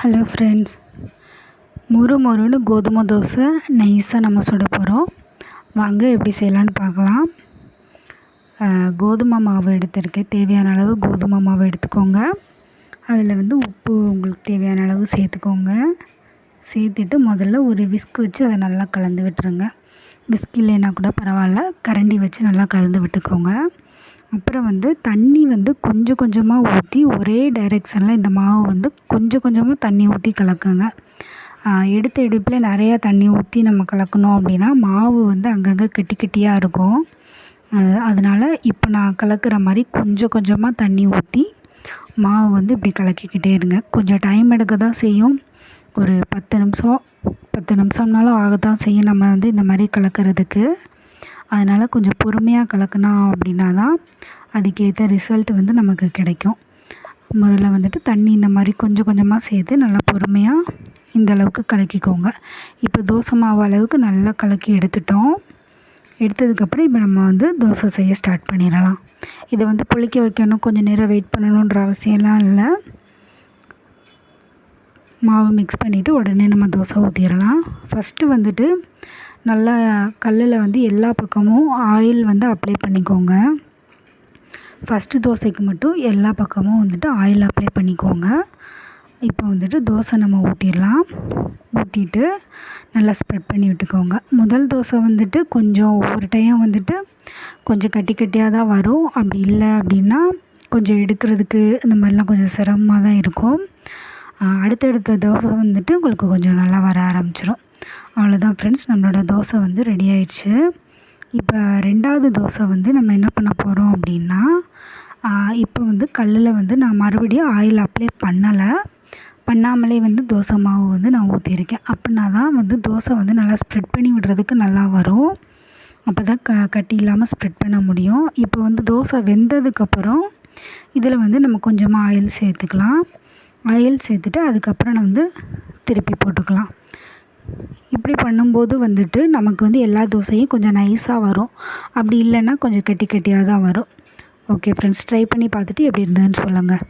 Hello friends மொறு மொறுன்னு கோதுமை தோசை நைஸாக நம்ம சுட போகிறோம் வாங்க எப்படி செய்யலான்னு பார்க்கலாம். கோதுமை மாவு எடுத்திருக்கேன். தேவையான அளவு கோதுமை மாவு எடுத்துக்கோங்க. அதில் வந்து உப்பு உங்களுக்கு தேவையான அளவு சேர்த்துக்கோங்க. சேர்த்துட்டு முதல்ல ஒரு விஸ்க் வச்சு அதை நல்லா கலந்து விட்டுருங்க. விஸ்க் இல்லைன்னா கூட பரவாயில்ல. கரண்டி வச்சு நல்லா கலந்து விட்டுக்கோங்க. அப்புறம் வந்து தண்ணி வந்து கொஞ்சம் கொஞ்சமாக ஊற்றி ஒரே டைரெக்ஷனில் இந்த மாவு வந்து கொஞ்சம் கொஞ்சமாக தண்ணி ஊற்றி கலக்குங்க. எடுத்த எடுப்பில் நிறையா தண்ணி ஊற்றி நம்ம கலக்கணும் அப்படின்னா மாவு வந்து அங்கங்கே கெட்டி கெட்டியாக இருக்கும். அதனால் இப்போ நான் கலக்கிற மாதிரி கொஞ்சம் கொஞ்சமாக தண்ணி ஊற்றி மாவு வந்து இப்படி கலக்கிக்கிட்டே இருங்க. கொஞ்சம் டைம் எடுக்க தான் செய்யும். ஒரு பத்து நிமிஷம் பத்து நிமிஷம்னாலும் ஆக தான் செய்யும். நம்ம வந்து இந்த மாதிரி கலக்கிறதுக்கு. அதனால் கொஞ்சம் பொறுமையாக கலக்கினா அப்படின்னா தான் அதுக்கேற்ற ரிசல்ட் வந்து நமக்கு கிடைக்கும். முதல்ல வந்துட்டு தண்ணி இந்த மாதிரி கொஞ்சம் கொஞ்சமாக சேர்த்து நல்லா பொறுமையாக இந்த அளவுக்கு கலக்கிக்கோங்க. இப்போ தோசை மாவு அளவுக்கு நல்லா கலக்கி எடுத்துட்டோம். எடுத்ததுக்கப்புறம் இப்போ நம்ம வந்து தோசை செய்ய ஸ்டார்ட் பண்ணிடலாம். இதை வந்து புளிக்க வைக்கணும். கொஞ்சம் நேரம் வெயிட் பண்ணணுன்ற அவசியம்லாம் இல்லை. மாவு மிக்ஸ் பண்ணிவிட்டு உடனே நம்ம தோசை ஊற்றிடலாம் ஃபஸ்ட்டு வந்துட்டு நல்லா கல்லில் வந்து எல்லா பக்கமும் ஆயில் வந்து அப்ளை பண்ணிக்கோங்க. ஃபஸ்ட்டு தோசைக்கு மட்டும் எல்லா பக்கமும் வந்துட்டு ஆயில் அப்ளை பண்ணிக்கோங்க. இப்போ வந்துட்டு தோசை நம்ம ஊற்றிடலாம் ஊற்றிட்டு நல்லா ஸ்ப்ரெட் பண்ணி விட்டுக்கோங்க. முதல் தோசை வந்துட்டு கொஞ்சம் ஒவ்வொரு டைம் வந்துட்டு கொஞ்சம் கட்டி கட்டியாக தான் வரும். அப்படி இல்லை அப்படின்னா கொஞ்சம் எடுக்கிறதுக்கு இந்த மாதிரிலாம் கொஞ்சம் சிரமமாக தான் இருக்கும். அடுத்தடுத்த தோசை வந்துட்டு உங்களுக்கு கொஞ்சம் நல்லா வர ஆரம்பிச்சிடும் அவ்வளோதான் ஃப்ரெண்ட்ஸ் நம்மளோட தோசை வந்து ரெடி ஆயிடுச்சு. இப்போ ரெண்டாவது தோசை வந்து நம்ம என்ன பண்ண போகிறோம் அப்படின்னா இப்போ வந்து கல்லில் வந்து நான் மறுபடியும் ஆயில் அப்ளை பண்ணலை. பண்ணாமலே வந்து தோசை மாவு வந்து நான் ஊற்றியிருக்கேன் அப்படின்னா தான் வந்து தோசை வந்து நல்லா ஸ்ப்ரெட் பண்ணி விடுறதுக்கு நல்லா வரும். அப்போ தான் க கட்டி இல்லாமல் ஸ்ப்ரெட் பண்ண முடியும். இப்போ வந்து தோசை வெந்ததுக்கப்புறம் இதில் வந்து நம்ம கொஞ்சமாக ஆயில் சேர்த்துக்கலாம். ஆயில் சேர்த்துட்டு அதுக்கப்புறம் நான் வந்து திருப்பி போட்டுக்கலாம். இப்படி பண்ணும்போது வந்துட்டு நமக்கு வந்து எல்லா தோசையும் கொஞ்சம் நைஸாக வரும். அப்படி இல்லைன்னா கொஞ்சம் கட்டி கட்டியாக தான் வரும். ஓகே ஃப்ரெண்ட்ஸ் ட்ரை பண்ணி பார்த்துட்டு எப்படி இருந்ததுன்னு சொல்லுங்கள்